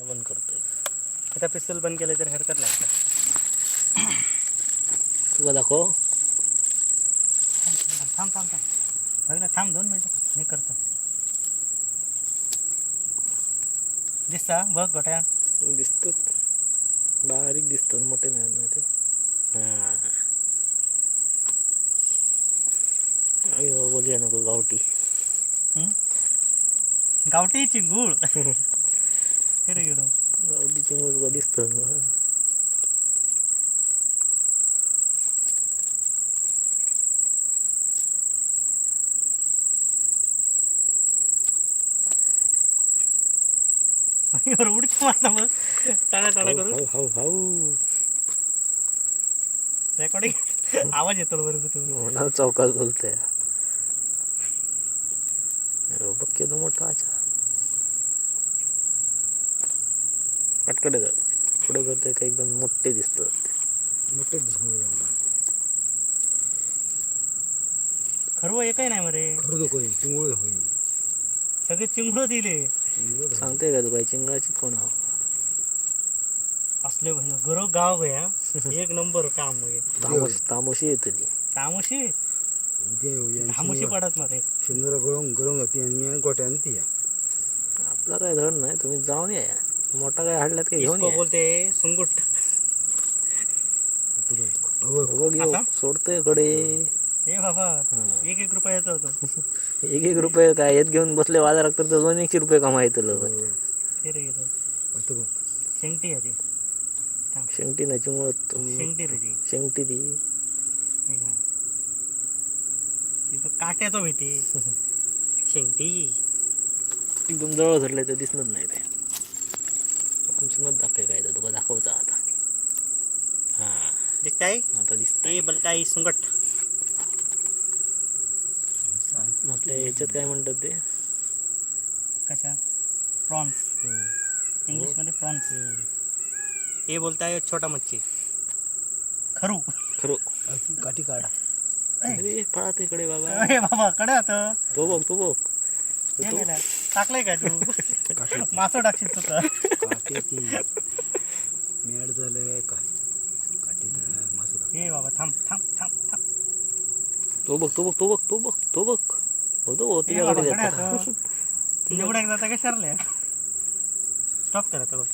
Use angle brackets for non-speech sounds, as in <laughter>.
हे बंद करतोय. आता पिस्तूल बंद केलं तर हरकत नाही आता. तुला दाखव. थांब थांब थांब. बघ ना थांब दोन मिनटं. मी करतो. दिसता बघ गोट्या. दिसतो बारीक दिसतो मोठे नाही ना ते. हां. बोलूया नको गावठी? गावठी चिंगूळ <laughs> रे गेलो. चिंगूळ तुला दिसतं उडकी मारता मग. टाळा टाळा करू हाऊ हाऊ रेकॉर्डिंग आवाज येतो बरोबर तू होणार चौकात बोलतोय. बघ केलं मोठा अच्छा पटकडे जात पुढे करतोय का एकदम मोठे दिसतात. आमचा खरव एकही नाही मरे. खरं रे चिंगूळ होई सगळे चिंगळ दिले. सांगतोय का तू काय चिंगळाची कोण आहो? असले बहिण गरो गाव गया एक नंबर काम हे. तामोशी तामोशी येते ती तामोशी शनिवार- पडत मरे. शनिवार गळून गळून घालते आणि मी गोट्यानं ती या आपला काय धड नाही तुम्ही जाऊन या. मोठा काय हाडल्यात काय घेऊन इसको बोलते सुंगुट? सोडतोयकडे ए बाबा हं. एक एक रुपया येतो होतो. <laughs> एक एक रुपये काय येत घेऊन बसले बाजारात तर दोन एकशे रुपये अहो, हे बघ. शेंगटी आहे शेंगटी नाही चिंगळ शेंगटी रे ती. शेंगटी ती. हे तिथं काट्याचं भेटी. <laughs> शेंगटी एकदम जवळ धरले तर दिसणार नाही ते. आमचं दाखवाय काय? तर तुका दाखवचा आता. हा. दिखताय? आता दिसत ते बलकाई सुंगट आपल्या याच्यात काय म्हणतात ते? कशा? प्रॉन्स. हम्म. इंग्लिशमध्ये प्रॉन्स. हे बोलताय छोटा मच्छी. खरू. खरं. काठी काढा. अरे पळा तिकडे बाबा. ए बाबा कडे आता. तो बघ तो बघ. तो. टाकलंय काय तू? <laughs> मासं टाकशील तू तर. ती मेड झालं काय? मासू हे बाबा थांब थांब थांब थांब. तो बघ तो बघ तो बघ तो बघ तो बघ. हो तो हो, हे बाबा तुझ्याकडे उड्या जाता. का शरले स्टॉप करा तो